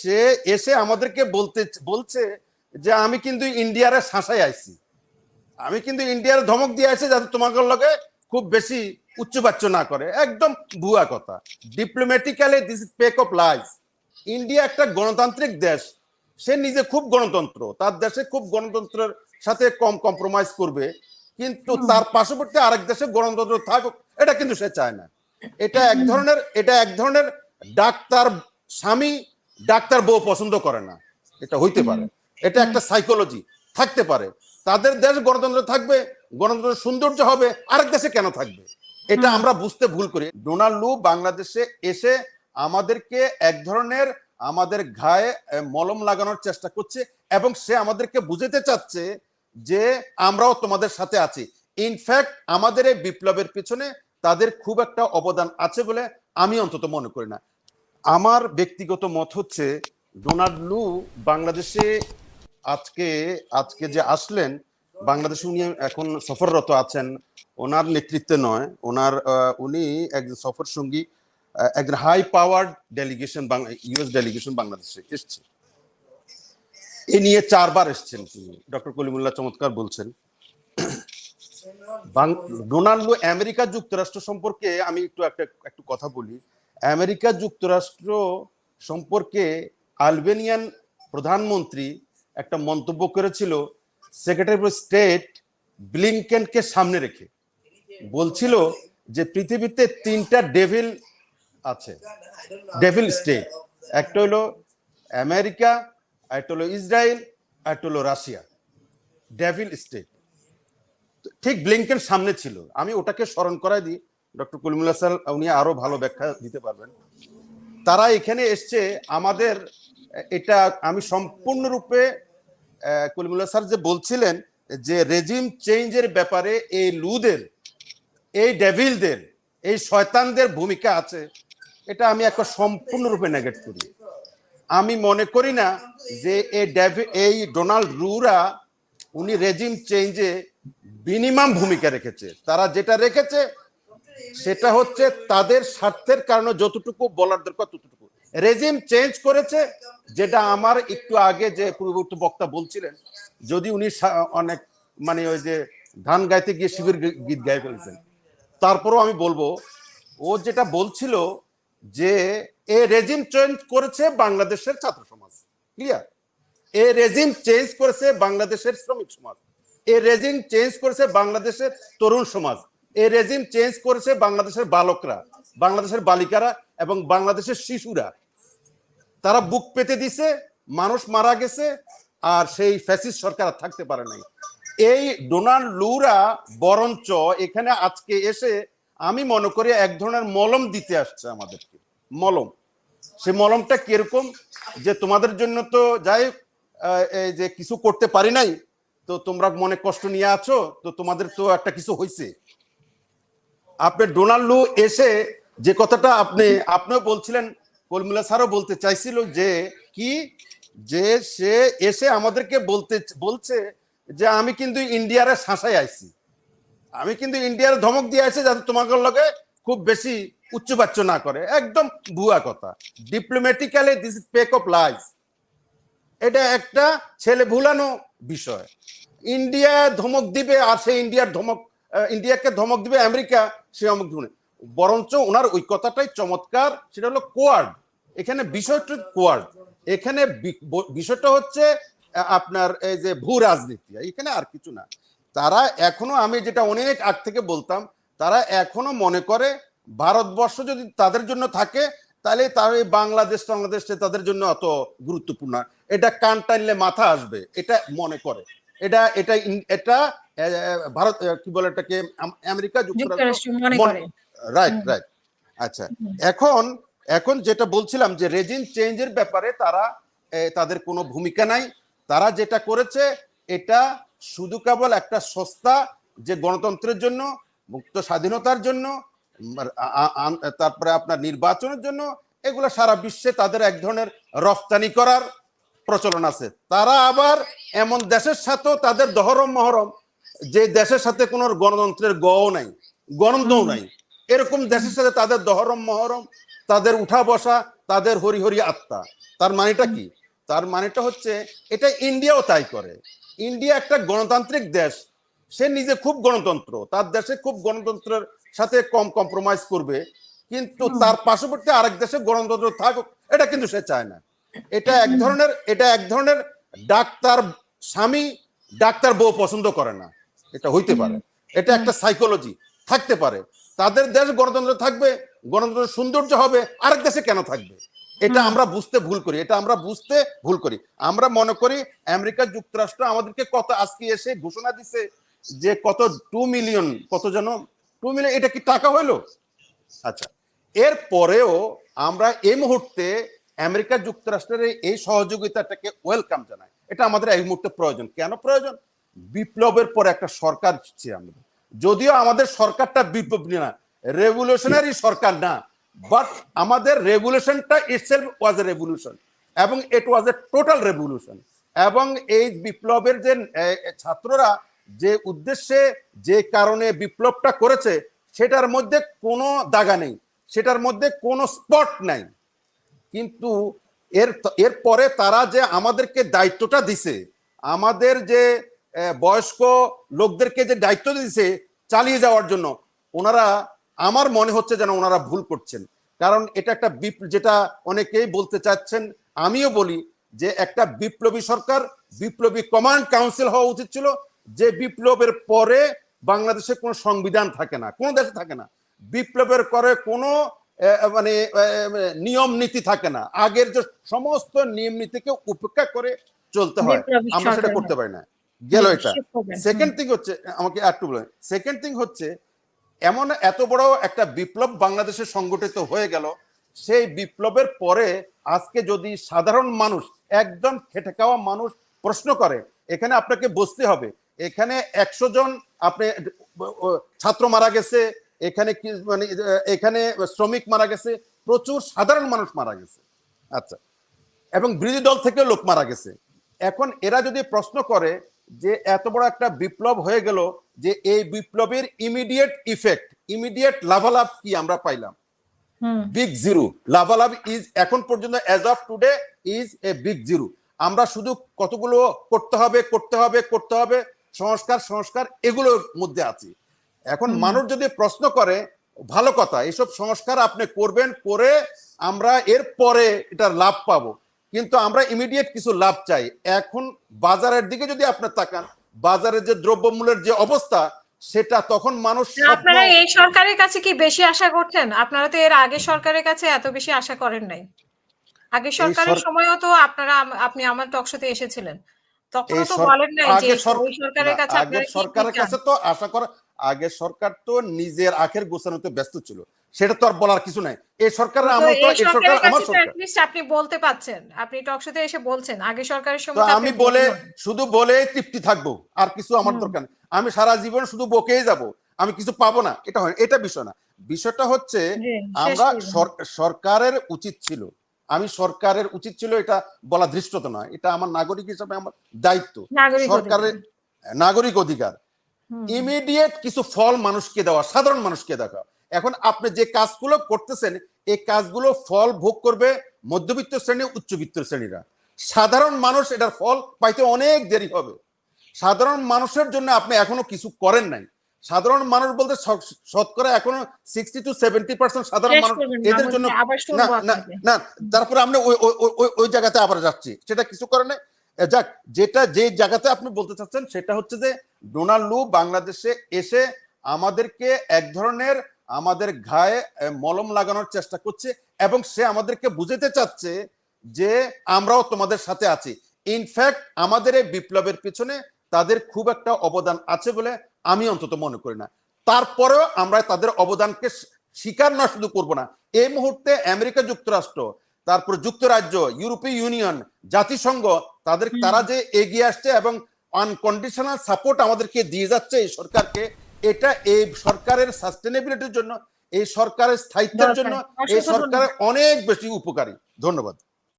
সে এসে আমাদেরকে বলতে বলছে যে আমি কিন্তু ইন্ডিয়ারে শাসাই আইছি। আমি কিন্তু ইন্ডিয়ার ধমক দিয়ে আইছি যাতে তোমাদের লগে খুব বেশি উচ্চবাচ্য না করে। একদম ভুয়া কথা। Diplomatically this is pack of lies India একটা গণতান্ত্রিক দেশ। সে নিজে খুব গণতন্ত্র। তার দেশে খুব গণতন্ত্রের সাথে কম কম্প্রোমাইজ করবে। কিন্তু তার পার্শ্ববর্তী আরেক দেশে গণতন্ত্র থাকুক এটা কিন্তু সে চায় না। এটা এক ধরনের এটা এক ধরনের ডাক্তার স্বামী ডাক্তার বউ পছন্দ করে না। এটা হইতে পারে। এটা একটা সাইকোলজি থাকতে পারে। তাদের দেশ গণতন্ত্র থাকবে গণতন্ত্র সৌন্দর্য হবে আরেক দেশে কেন থাকবে? এটা আমরা বুঝতে ভুল করি। ডোনাল্ড লু বাংলাদেশে এসে আমাদেরকে এক ধরনের আমাদের ঘায়ে মলম লাগানোর চেষ্টা করছে এবং সে আমাদেরকে বুঝাতে চাচ্ছে যে আমরাও তোমাদের সাথে আছি। ইনফ্যাক্ট আমাদের এই বিপ্লবের পিছনে তাদের খুব একটা অবদান আছে বলে আমি অন্তত মনে করি না। আমার ব্যক্তিগত মত হচ্ছে, ডোনাল্ড লু বাংলাদেশে আজকে আজকে যে আসলেন, বাংলাদেশে উনি এখন সফররত আছেন। ওনার নেতৃত্বে নয়, ওনার উনি একজন সফর সঙ্গী একজন high powered delegation US delegation বাংলাদেশে এসছে। এ নিয়ে চারবার এসছেন তিনি। ডক্টর কলিমুল্লাহ চমৎকার বলছেন। ডোনাল্ড লু আমেরিকা যুক্তরাষ্ট্র সম্পর্কে আমি একটু একটা, একটু কথা বলি। আমেরিকা যুক্তরাষ্ট্র সম্পর্কে আলবেনিয়ান প্রধানমন্ত্রী একটা মন্তব্য করেছিল সেক্রেটারি অফ স্টেট ব্লিংকেনকে সামনে রেখে। বলছিল যে পৃথিবীতে তিনটা ডেভিল আছে। ডেভিল স্টেট একটা হলো আমেরিকা, একটা হলো ইসরায়েল, একটা হলো রাশিয়া। ডেভিল স্টেট ঠিক ব্লিংকেন সামনে ছিল। আমি ওটাকে স্মরণ করাই দিই। ডক্টর কলিমুল্লাহ স্যার, উনি আরও ভালো ব্যাখ্যা দিতে পারবেন। তারা এখানে এসছে আমাদের, এটা আমি সম্পূর্ণরূপে কলিমুল্লাহ স্যার যে বলছিলেন যে রেজিম চেঞ্জের ব্যাপারে এই লুদের, এই ডেভিলদের এই শয়তানদের ভূমিকা আছে, এটা আমি একটা সম্পূর্ণরূপে নেগেট করি। আমি মনে করি না যে এই ডোনাল্ড রুরা উনি রেজিম চেঞ্জে মিনিমাম ভূমিকা রেখেছে। তারা যেটা রেখেছে সেটা হচ্ছে তাদের স্বার্থের কারণে যতটুকু বলার দরকার ততটুকু। রেজিম চেঞ্জ করেছে, যেটা আমার একটু আগে যে পূর্ববর্তী বক্তা বলছিলেন, যদি উনি অনেক মানে ওই যে গান গাইতে গিয়ে শিবির গীত গায়ে ফেলছেন। তারপরও আমি বলব, ও যেটা বলছিল যে এ রেজিম চেঞ্জ করেছে বাংলাদেশের ছাত্র সমাজ। ক্লিয়ার এ রেজিম চেঞ্জ করেছে বাংলাদেশের শ্রমিক সমাজ। এ রেজিম চেঞ্জ করেছে বাংলাদেশের তরুণ সমাজ। এ রেজিম চেঞ্জ করেছে বাংলাদেশের বালকরা, বাংলাদেশের বালিকারা এবং বাংলাদেশের শিশুরা। তারা বুক পেতে দিছে, মানুষ মারা গেছে, আর সেই ফ্যাসিস্ট সরকার থাকতে পারে নাই। এই ডোনাল্ড লুরা বরঞ্চ এখানে আজকে এসে আমি মনে করি এক ধরনের মলম দিতে আসছে আমাদেরকে। মলম। সে মলমটা কীরকম? যে তোমাদের জন্য তো যাই এই যে কিছু করতে পারি নাই, তো তোমরা মনে কষ্ট নিয়ে আছো, তো তোমাদের তো একটা কিছু হয়েছে আপনি ডোনাল্ড এসে যে কথাটা আপনি, আপনিও বলছিলেন কলমুল্লা স্যারও বলতে চাইছিল যে কি, যে সে এসে আমাদেরকে বলতে, বলছে যে আমি কিন্তু ইন্ডিয়ারে শাসাই আইছি। আমি কিন্তু ইন্ডিয়ার ধমক দিয়ে আইছি যাতে তোমাদের লগে খুব বেশি উচ্চবাচ্য না করে। একদম ভুয়া কথা। Diplomatically this is pack of lies এটা একটা ছেলে ভুলানো বিষয়। ইন্ডিয়া ধমক দিবে আর সে ইন্ডিয়ার ধমক ইন্ডিয়াকে ধমক দিবে আমেরিকা, সে অমুক ধরনের। বরঞ্চ ওনার কথাটাই চমৎকার, সেটা হলো কোয়ার্ড। এখানে বিষয়টা কোয়ার্ড। এখানে বিষয়টা হচ্ছে আপনার এই যে ভূ রাজনীতি। এখানে আর কিছু না। তারা এখনও, আমি যেটা অনেক আগ থেকে বলতাম, তারা এখনও মনে করে ভারতবর্ষ যদি তাদের জন্য থাকে, তাহলে তার এই বাংলাদেশ বাংলাদেশ তাদের জন্য অত গুরুত্বপূর্ণ এটা কান টানলে মাথা আসবে, এটা মনে করে। এটা এটা এটা ভারত কি বলে এটাকে আমেরিকা যুক্তরাষ্ট্র রাইট রাইট আচ্ছা। এখন এখন যেটা বলছিলাম যে রেজিম চেঞ্জের ব্যাপারে তারা তাদের কোনো ভূমিকা নাই। তারা যেটা করেছে এটা শুধু কেবল একটা সস্তা যে গণতন্ত্রের জন্য মুক্ত স্বাধীনতার জন্য তারপরে আপনার নির্বাচনের জন্য এগুলো সারা বিশ্বে তাদের এক ধরনের রফতানি করার প্রচলন আছে। তারা আবার এমন দেশের সাথেও তাদের দহরম মহরম যে দেশের সাথে কোনো গণতন্ত্রের গও নাই গণতন্ত্রও নাই। এরকম দেশের সাথে তাদের দহরম মহরম তাদের উঠা বসা তাদের হরি হরি আত্মা। তার মানেটা কি? তার মানেটা হচ্ছে এটা ইন্ডিয়াও তাই করে। ইন্ডিয়া একটা গণতান্ত্রিক দেশ। সে নিজে খুব গণতন্ত্র। তার দেশে খুব গণতন্ত্রের সাথে কম কম্প্রোমাইজ করবে। কিন্তু তার পার্শ্ববর্তী আরেক দেশে গণতন্ত্র থাকুক এটা কিন্তু সে চায় না। এটা এক ধরনের এটা এক ধরনের ডাক্তার স্বামী ডাক্তার বউ পছন্দ করে না। এটা হইতে পারে। এটা একটা সাইকোলজি থাকতে পারে। তাদের দেশ গণতন্ত্র থাকবে গণতন্ত্র সৌন্দর্য হবে আরেক দেশে কেন থাকবে? এটা আমরা বুঝতে ভুল করি এটা আমরা বুঝতে ভুল করি। আমরা মনে করি আমেরিকা যুক্তরাষ্ট্র আমাদেরকে কত আজকে এসে ঘোষণা দিছে যে কত টু মিলিয়ন কত যেন টু মিলিয়ন এটা কি টাকা হইল? আচ্ছা এর পরেও আমরা এই মুহূর্তে আমেরিকা যুক্তরাষ্ট্রের এই- সহযোগিতাটাকে ওয়েলকাম জানায়। এটা আমাদের এই মুহূর্তে প্রয়োজন। কেন প্রয়োজন? বিপ্লবের পর একটা সরকার চাই আমরা যদিও আমাদের সরকারটা বিপ্লব না রেভলিউশনারি সরকার না বাট আমাদের রেভলিউশনটা ইটসেলফ ওয়াজ এ রেভলিউশন এবং ইট ওয়াজ এ টোটাল রেভলিউশন এবং এই বিপ্লবের যে ছাত্ররা যে উদ্দেশ্যে যে কারণে বিপ্লবটা করেছে, সেটার মধ্যে কোনো দাগা নেই, সেটার মধ্যে কোনো স্পট নাই। কিন্তু এর এর পরে তারা যে আমাদেরকে দায়িত্বটা দিছে, আমাদের যে বয়স্ক লোকদেরকে যে দায়িত্ব দিছে চালিয়ে যাওয়ার জন্য, ওনারা, আমার মনে হচ্ছে যেন ওনারা ভুল করছেন। কারণ এটা একটা যেটা অনেকেই বলতে চাচ্ছেন, আমিও বলি যে একটা বিপ্লবী সরকার, বিপ্লবী কমান্ড কাউন্সিল হওয়া উচিত ছিল, যে বিপ্লবের পরে বাংলাদেশে কোনো সংবিধান থাকে না, কোনো দেশে থাকে না। বিপ্লবের করে কোনো মানে নিয়ম নীতি থাকে না। আগের যে সমস্ত নিয়ম নীতিকে উপেক্ষা করে চলতে হয়। আমরা সেটা করতে পারি না। গেল এটা। সেকেন্ড থিং হচ্ছে আমাকে একটু বলেন। সেকেন্ড থিং হচ্ছে এমন এত বড় একটা বিপ্লব বাংলাদেশে সংগঠিত হয়ে গেল সেই বিপ্লবের পরে আজকে যদি সাধারণ মানুষ একদম খেটে খাওয়া মানুষ প্রশ্ন করে এখানে আপনাকে বসতে হবে। এখানে একশো জন আপনি ছাত্র মারা গেছে এখানে কি মানে এখানে শ্রমিক মারা গেছে প্রচুর সাধারণ মানুষ মারা গেছে। আচ্ছা এবং বিরোধী দল থেকেও লোক মারা গেছে। এখন এরা যদি প্রশ্ন করে যে এত বড় একটা বিপ্লব হয়ে গেল যে এই বিপ্লবের ইমিডিয়েট ইফেক্ট ইমিডিয়েট লাভালাভ কি আমরা পাইলাম? বিগ জিরো লাভালাভ ইজ এখন পর্যন্ত as of today is a big zero আমরা শুধু কতগুলো করতে হবে করতে হবে করতে হবে সংস্কার সংস্কার এগুলোর মধ্যে আছি। এখন মানুষ যদি প্রশ্ন করে ভালো কথা এসব সংস্কার আপনি করবেন করে আমরা এর পরে এটার লাভ পাবো। কিন্তু আমরা ইমিডিয়েট কিছু লাভ চাই। এখন বাজারের দিকে যদি আপনি তাকান বাজারের যে দ্রব্যমূল্যের যে অবস্থা সেটা তখন মানুষ আপনারা এই সরকারের কাছে কি বেশি আশা করছেন? আপনারা তো এর আগে সরকারের কাছে এত বেশি আশা করেন নাই। আগে সরকারের সময়ও তো আপনারা আপনি আমার টকশোতে এসেছিলেন। তখন তো বলেন নাই যে সরকারের কাছে আপনারা সরকারের কাছে তো আশা করা আগের সরকার তো নিজের আখের গোছানোতে ব্যস্ত ছিল। সেটা তো আর বলার কিছু নাই। এই সরকারের আমল তো এই সরকার আমার সরকার। আপনি বলতে পাচ্ছেন। আপনি টকশোতে এসে বলছেন আগে সরকারের সময় আমি বলে শুধু বলে তৃপ্তি থাকব আর কিছু আমার দরকার আমি সারা জীবন শুধু বকেই যাব আমি কিছু পাবো না। এটা হয় এটা বিষয় না। বিষয়টা হচ্ছে আমরা সরকারের উচিত ছিল। আমি সরকারের উচিত ছিল এটা বলা দৃষ্টত নয়। এটা আমার নাগরিক হিসাবে আমার দায়িত্ব। সরকারের নাগরিক অধিকার। ইমিডিয়েট কিছু ফল মানুষকে দেওয়া সাধারণ মানুষকে দেখা। এখন আপনি যে কাজগুলো করতেছেন এই কাজগুলো ফল ভোগ করবে মধ্যবিত্ত শ্রেণি উচ্চবিত্ত শ্রেণীরা। সাধারণ মানুষ এটার ফল পাইতে অনেক দেরি হবে। সাধারণ মানুষের জন্য আপনি এখনও কিছু করেন নাই। সাধারণ মানুষ বলতে শতকরা এখনও সিক্সটি টু সেভেন্টি পার্সেন্ট সাধারণ মানুষ এদের জন্য না তারপরে আমরা ওই ওই- জায়গাতে আবার যাচ্ছি। সেটা কিছু করে নাই। যাক যেটা যে জায়গাতে আপনি বলতে চাচ্ছেন সেটা হচ্ছে যে ডোনাল্ড লু বাংলাদেশে এসে আমাদেরকে এক ধরনের আমাদের ঘায়ে মলম লাগানোর চেষ্টা করছে এবং সে আমাদেরকে বুঝাতে চাচ্ছে যে আমরাও তোমাদের সাথে আছি। ইনফ্যাক্ট আমাদের এই বিপ্লবের পিছনে তাদের খুব একটা অবদান আছে বলে আমি অন্তত মনে করি না। তারপরেও আমরা তাদের অবদানকে স্বীকার না শুধু করব না এই মুহূর্তে আমেরিকা যুক্তরাষ্ট্র তারপর যুক্তরাজ্য ইউরোপীয় ইউনিয়ন জাতিসংঘ তাদের তারা যে এগিয়ে আসছে এবং আনকন্ডিশনাল সাপোর্ট আমাদেরকে দিয়ে যাচ্ছে এই সরকারকে। এটা এই সরকারের সাস্টেনেবিলিটির জন্য এই সরকারের স্থায়িত্বের জন্য এই সরকারের অনেক বেশি উপকারী। ধন্যবাদ।